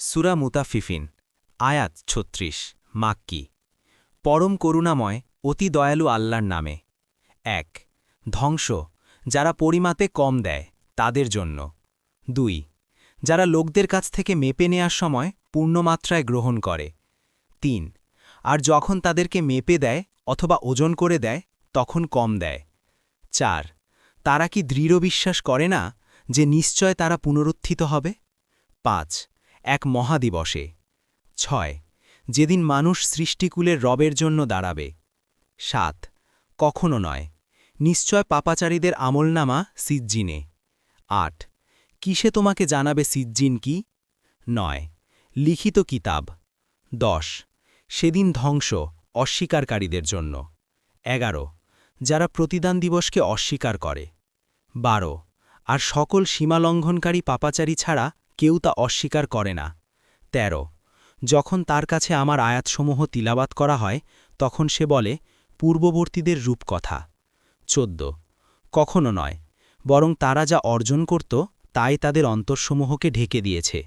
সুরা মুতাফিফিন, আয়াত ছত্রিশ, মাক্কি। পরম করুণাময়, অতি দয়ালু আল্লাহর নামে। এক, ধ্বংস, যারা পরিমাতে কম দেয়, তাদের জন্য। দুই, যারা লোকদের কাছ থেকে মেপে নেয়ার সময় পূর্ণমাত্রায় গ্রহণ করে। তিন, আর যখন তাদেরকে মেপে দেয় অথবা ওজন করে দেয়, তখন কম দেয়। চার, তারা কি দৃঢ় বিশ্বাস করে না যে নিশ্চয় তারা পুনরুত্থিত হবে? পাঁচ এক মহাদিবসে। ছয়, যেদিন মানুষ সৃষ্টিকুলের রবের জন্য দাঁড়াবে। সাত, কখনো নয়, নিশ্চয় পাপাচারীদের আমলনামা সিজ্জিনে। আট, কিসে তোমাকে জানাবে সিজ্জিন কি? নয়, লিখিত কিতাব। দশ, সেদিন ধ্বংস অস্বীকারীদের জন্য। এগারো, যারা প্রতিদান দিবসকে অস্বীকার করে। বারো, আর সকল সীমালঙ্ঘনকারী পাপাচারী ছাড়া কেউ তা অস্বীকার করে না। ১৩ যখন তার কাছে আমার আয়াতসমূহ তিলাবাত করা হয়, তখন সে বলে, পূর্ববর্তীদের রূপকথা। ১৪ কখনো নয়। বরং তারা যা অর্জন করত, তাই তাদের অন্তরসমূহকে ঢেকে দিয়েছে।